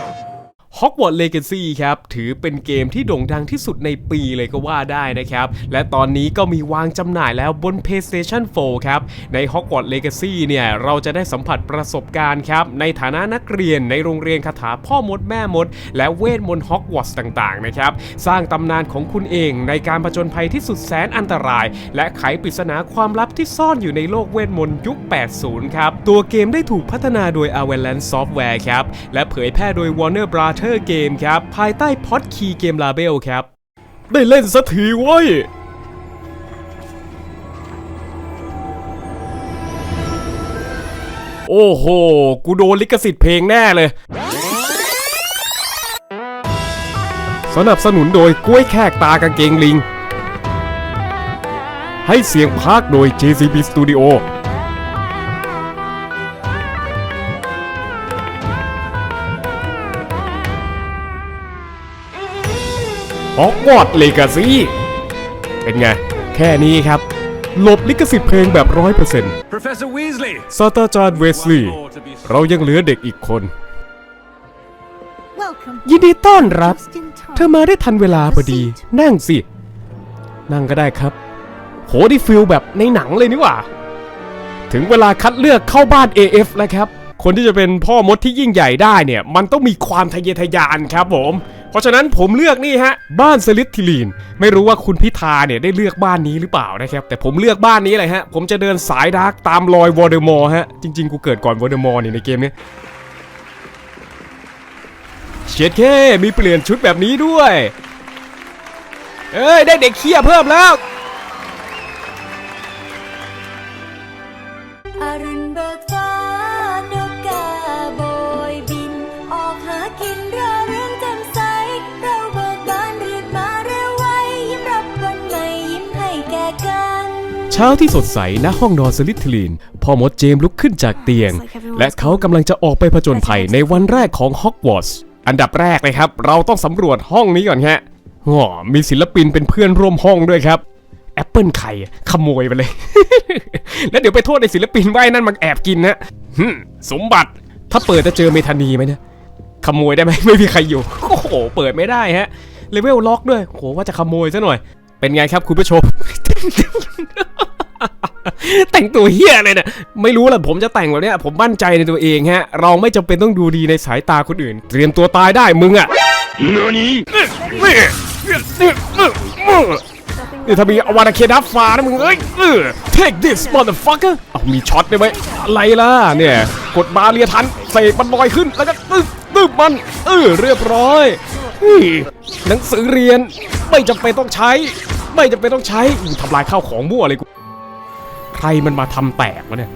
Go. Hogwarts Legacy ครับถือเป็นเกมที่โด่งดังที่สุดในปีเลยก็ว่าได้นะครับ และตอนนี้ก็มีวางจำหน่ายแล้วบน PlayStation 4 ครับ ใน Hogwarts Legacy เนี่ย เราจะได้สัมผัสประสบการณ์ครับ ในฐานะนักเรียนในโรงเรียนคาถาพ่อมดแม่มด และเวทมนต์ Hogwarts ต่าง ๆ นะครับ สร้างตำนานของคุณเองในการผจญภัยที่สุดแสนอันตราย และไขปริศนาความลับที่ซ่อนอยู่ในโลกเวทมนต์ยุค 80 ครับ ตัวเกมได้ถูกพัฒนาโดย Avalanche Software ครับ และเผยแพร่โดย Warner Brother Game ครับ ภายใต้ Pod Key Game Label ครับ ได้เล่นสักทีเว้ยโอ้โห กูโดนลิขสิทธิ์เพลงแน่เลย สนับสนุนโดยกล้วยแขกตากางเกงลิง ให้เสียงพากย์โดย JCB Studio ฮอกวอตส์เลกาซีเป็นไง แค่นี้ครับ หลบลิขสิทธิ์เพลงแบบร้อยเปอร์เซ็นต์ Professor Weasley! ศาสตราจารย์เวสลีย์เรายังเหลือเด็กอีกคน ยินดีต้อนรับ เธอมาได้ทันเวลาพอดี นั่งสิ นั่งก็ได้ครับ โหได้ฟิลแบบในหนังเลยนี่หว่า ถึงเวลาคัดเลือกเข้าบ้าน AF แล้วครับ คนที่จะเป็นพ่อมดที่ยิ่งใหญ่ได้เนี่ย มันต้องมีความทะเยอทะยานครับผม เพราะฉะนั้นผมเลือกนี่ฮะบ้านสลิททิลีน ไม่รู้ว่าคุณพิธาเนี่ยได้เลือกบ้านนี้หรือเปล่านะครับ แต่ผมเลือกบ้านนี้เลยฮะ ผมจะเดินสายดาร์กตามรอยวอร์เดมอร์ฮะ จริง ๆ กูเกิดก่อนวอร์เดมอร์นี่ในเกมนี้เช็ดแค่มีเปลี่ยนชุดแบบนี้ด้วย เอ้ย ได้เด็กเคี้ยเพิ่มแล้ว ช้าที่สดใสณห้องนอนสลิททิลีนพ่อมดเจมส์ลุกขึ้นจากเตียง และเขากำลังจะออกไปผจญภัยในวันแรกของฮอกวอตส์อันดับแรกเลยครับ เราต้องสำรวจห้องนี้ก่อนฮะอ๋อมีศิลปินเป็นเพื่อนร่วมห้องด้วยครับแอปเปิลไข่ขโมยไปเลย แล้วเดี๋ยวไปโทษในศิลปินว่าไอ้นั่นมันแอบกินนะหึ่มสมบัติถ้าเปิดจะเจอเมธานีไหมเนี่ยขโมยได้ไหมไม่มีใครอยู่โอ้โหเปิดไม่ได้ฮะเลเวลล็อกด้วยโหว่าจะขโมยซะหน่อย เป็นไงครับคุณผู้ชม แต่งตัวเฮี้ยเลยเนี่ยไม่รู้แหละผมจะแต่งแบบเนี้ยผมมั่นใจในตัวเองฮะ เราไม่จำเป็นต้องดูดีในสายตาคนอื่น เตรียมตัวตายได้มึงอะนี่ถ้ามีอวานาเคดับฟ้านะมึงเอ้ยเออ take this motherfucker เอามีช็อตได้ไหมอะไรล่ะเนี่ย กดบาเรียทันเสกมันลอยขึ้นแล้วก็ตึ๊บตึ๊บมันเออเรียบร้อยอุ้ยหนังสือเรียนไม่จำเป็นต้องใช้ ไม่จำเป็นต้องใช้อู้ทำลายข้าวของมั่วเลยกู ใครมันมาทำแตกวะเนี่ย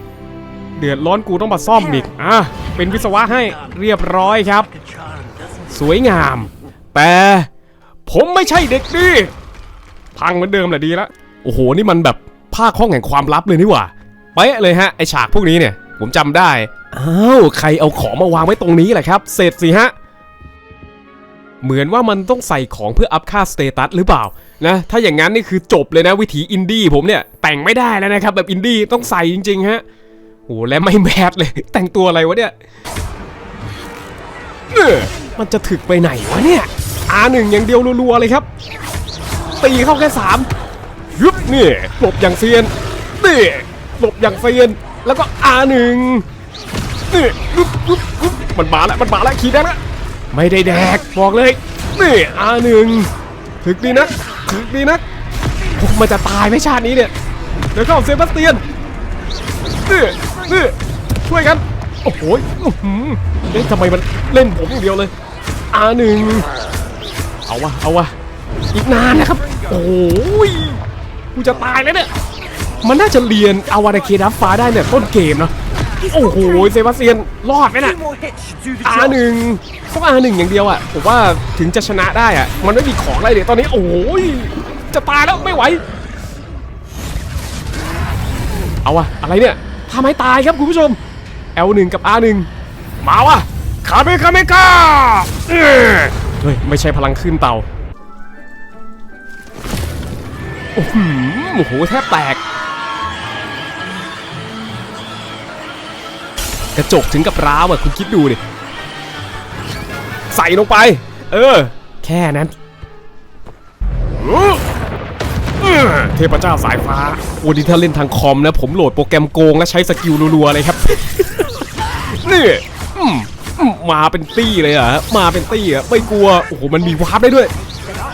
เดือดร้อนกูต้องมาซ่อมอีก อะ เป็นวิศวะให้เรียบร้อยครับ สวยงาม แต่ผมไม่ใช่เด็กดี พังเหมือนเดิมแหละดีละ โอ้โห นี่มันแบบภาคห้องแห่งความลับเลยนี่หว่าเป๊ะเลยฮะ ไอฉากพวกนี้เนี่ย ผมจำได้ อ้าว ใครเอาของมาวางไว้ตรงนี้แหละครับ เสร็จสิฮะ เหมือนว่ามันต้องใส่ของเพื่ออัพค่าสเตตัสหรือเปล่านะถ้าอย่างนั้นนี่คือจบเลยนะวิถีอินดี้ผมเนี่ยแต่งไม่ได้แล้วนะครับแบบอินดี้ต้องใส่จริงๆฮะโอ้และไม่แมสเลย แต่งตัวอะไรวะเนี่ยเออมันจะถึกไปไหนวะเนี่ยอาหนึ่งอย่างเดียวรัวๆเลยครับ ตีเข้าแค่สามยุบนี่หลบอย่างเซียนนี่หลบอย่างเซียน แล้วก็อาหนึ่งนี่ยุบยุบยุบมันมาแล้วมันมาแล้วขี่ได้แล้ว ไม่ได้แดกบอกเลยนี่อาหนึ่งถึกดีนะถึกดีนะโอ้มันจะตายไหมชาตินี้เนี่ยเดี๋ยวเข้าเซบาสเตียนนี่นี่ช่วยกันโอ้โหเอ๊ะทำไมมันเล่นผมอย่างเดียวเลยอาหนึ่งเอาวะเอาวะอีกนานนะครับ โอ้ยกูจะตายแล้วเนี่ยมันน่าจะเรียนอาวานาเคดับฟ้าได้เนี่ยต้นเกมเนาะ โอ้โหเซบาสเตียนรอดไหมน่ะอาหนึ่งต้องอาหนึ่งอย่างเดียวอะผมว่าถึงจะชนะได้อะมันไม่มีของอะไรเลยตอนนี้โอ้ยจะตายแล้วไม่ไหวเอาอะอะไรเนี่ยทำให้ตายครับคุณผู้ชม L1 กับ R1 มาวะคาเมคาเมกาเอ้อเฮ้ยไม่ใช่พลังขึ้นเตาโอ้โหแทบแตก กระจกถึงกับร้าวอะคุณคิดดูดิใส่ลงไป เออ แค่นั้นเทพเจ้าสายฟ้าโอ้ดีถ้าเล่นทางคอมนะ ผมโหลดโปรแกรมโกงและใช้สกิลรัวๆเลยครับ นี่มาเป็นตี้เลยอะมาเป็นตี้อะไม่กลัว โอ้โห มันมีวาร์ปได้ด้วย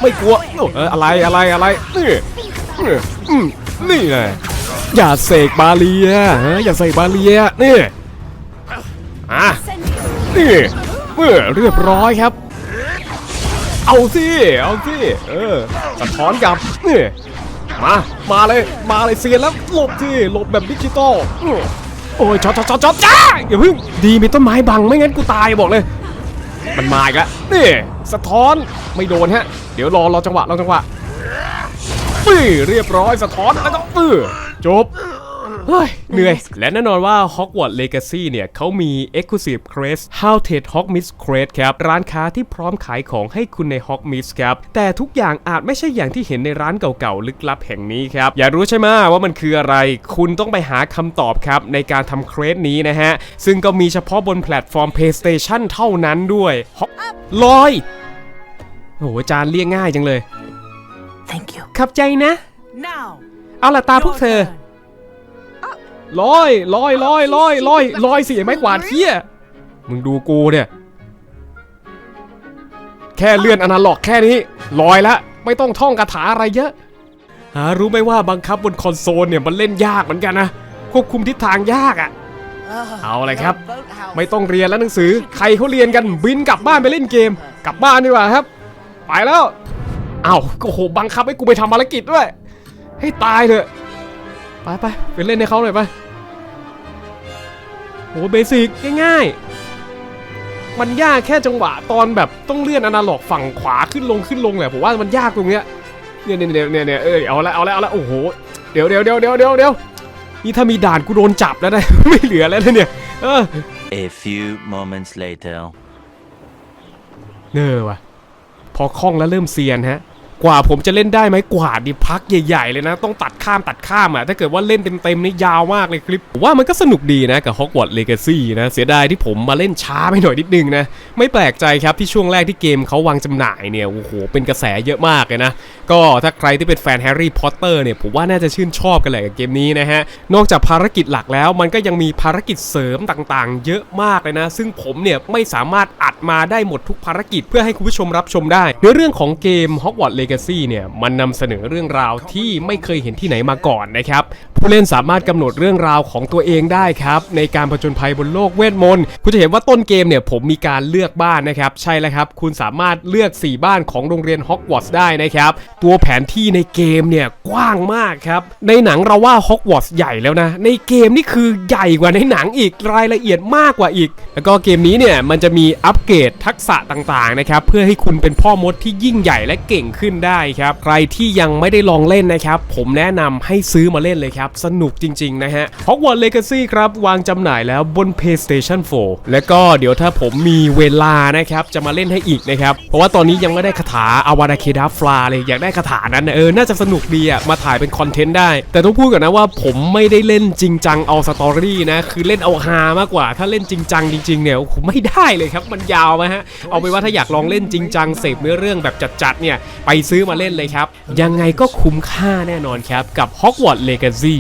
ไม่กลัวเอออะไรอะไรอะไร นี่ นี่อืมนี่ไงอย่าเสกบาเลียฮะอย่าเสกบาเลียนี่ อะนี่เมื่อเรียบร้อยครับ เอาสิเอาสิเออสะท้อนกลับนี่มามาเลยมาเลยเซียนแล้วหลบที่หลบแบบดิจิตอลโอ้ยช็อตช็อตช็อตช็อตจ้าอย่าพิ่งดีมีต้นไม้บังไม่งั้นกูตายบอกเลยมันมาอีกแล้วนี่สะท้อนไม่โดนฮะ เดี๋ยวรอรอจังหวะรอจังหวะปื้เรียบร้อยสะท้อนแล้วก็ปื้อจบ ฮ้ยเหนื่อย และแน่นอนว่า Hogwarts Legacy เนี่ยเขามี Exclusive Crest How t e d Hogmiss Crest ครับ ร้านค้าที่พร้อมขายของให้คุณใน Hogmiss ครับ แต่ทุกอย่างอาจไม่ใช่อย่างที่เห็นในร้านเก่าๆ ลึกลับแห่งนี้ครับ อยากรู้ใช่ไหมว่ามันคืออะไร คุณต้องไปหาคำตอบครับ ในการทำเครสนี้นะฮะ ซึ่งก็มีเฉพาะบนแพลตฟอร์ม PlayStation เท่านั้นด้วย Hog- ลอยโอ้โหอาจารย์เรียกง่ายจังเลย Thank you. ขับใจนะ Now, เอาละตาพวกเธอ your turn. ลอยลอยลอยลอยลอยลอยสิไม้กวาดเที่ยมึงดูกูเนี่ย แค่เลื่อนอนาล็อกแค่นี้ลอยละไม่ต้องท่องคาถาอะไรเยอะ หารู้ไหมว่าบังคับบนคอนโซลเนี่ยมันเล่นยากเหมือนกันนะควบคุมทิศทางยากอะ่ะ เอาเลยครับ ไม่ต้องเรียนแล้วหนังสือ ใครเขาเรียนกันบินกลับบ้านไปเล่นเกม กลับบ้านดีกว่าครับ ไปแล้วเอาโอ้โหบังคับให้กูไปทำภารกิจด้วย ให้ตายเถอะ ไปไปไปเล่นให้เขาหน่อยไป โหเบสิกง่ายๆ มันยากแค่จังหวะตอนแบบต้องเลื่อนอนาล็อกฝั่งขวาขึ้นลงขึ้นลงแหละผมว่ามันยากตรงเนี้ยเนี่ยเนี่ยเนี่ยเนี่ยเนี่ยเอ้ยเอาละเอาละเอาละโอ้โหเดี๋ยวเดี๋ยวเดี๋ยวเดี๋ยวเดี๋ยวเดี๋ยวนี่ถ้ามีด่านกูโดนจับแล้วนะ ไม่เหลือแล้วนะเนี่ยเออ A few moments later. เนอว่ะพอคล่องแล้วเริ่มเซียนฮะ กว่าผมจะเล่นได้ไหมกว่าดิพักใหญ่ๆเลยนะ ต้องตัดข้ามตัดข้ามอะถ้าเกิดว่าเล่นเต็มๆนี่ยาวมากเลยคลิปผมว่ามันก็สนุกดีนะกับ Hogwarts Legacy นะเสียดายที่ผมมาเล่นช้าไปหน่อยนิดนึงนะไม่แปลกใจครับที่ช่วงแรกที่เกมเขาวางจำหน่ายเนี่ยโอ้โหเป็นกระแสเยอะมากเลยนะก็ถ้าใครที่เป็นแฟนแฮร์รี่พอตเตอร์เนี่ยผมว่าน่าจะชื่นชอบกันแหละกับเกมนี้นะฮะนอกจากภารกิจหลักแล้วมันก็ยังมีภารกิจเสริมต่างๆ เยอะมากเลยนะ ซึ่งผมเนี่ยไม่สามารถอัดมาได้หมดทุกภารกิจเพื่อให้คุณผู้ชมรับชมได้ ในเรื่องของเกม Hogwarts Legacy เนี่ยมันนำเสนอเรื่องราวที่ไม่เคยเห็นที่ไหนมาก่อนนะครับ ผู้เล่นสามารถกำหนดเรื่องราวของตัวเองได้ครับในการผจญภัยบนโลกเวทมนต์คุณจะเห็นว่าต้นเกมเนี่ยผมมีการเลือกบ้านนะครับใช่แล้วครับ คุณสามารถเลือก 4 บ้านของโรงเรียนฮอกวอตส์ได้นะครับตัวแผนที่ในเกมเนี่ยกว้างมากครับในหนังเราว่าฮอกวอตส์ใหญ่แล้วนะในเกมนี่คือใหญ่กว่าในหนังอีกรายละเอียดมากกว่าอีก แล้วก็เกมนี้เนี่ยมันจะมีอัปเกรดทักษะต่างๆนะครับเพื่อให้คุณเป็นพ่อมดที่ยิ่งใหญ่และเก่งขึ้นได้ครับใครที่ยังไม่ได้ลองเล่นนะครับผมแนะนำให้ซื้อมาเล่นเลยครับสนุกจริง ๆ นะฮะ Hogwarts Legacy ครับ วางจำหน่ายแล้วบน PlayStation 4 แล้วก็เดี๋ยวถ้าผมมีเวลานะครับ จะมาเล่นให้อีกนะครับ เพราะว่าตอนนี้ยังไม่ได้คาถาอาวาดาเคดาฟลาเลยอยากได้คาถานั้นเออ น่าจะสนุกดีอะ มาถ่ายเป็นคอนเทนต์ได้ แต่ต้องพูดก่อนนะว่าผมไม่ได้เล่นจริงจังเอาสตอรี่นะ คือเล่นเอาฮามากกว่า ถ้าเล่นจริงจังจริงๆเนี่ยผมไม่ได้เลยครับ มันยาวไหมฮะ เอาไปนว่าถ้าอยากลองเล่นจริงจังเสพเนื้อเรื่องแบบจัดๆเนี่ย ไปซื้อมาเล่นเลยครับ ยังไงก็คุ้มค่าแน่นอนครับกับ Hogwarts Legacy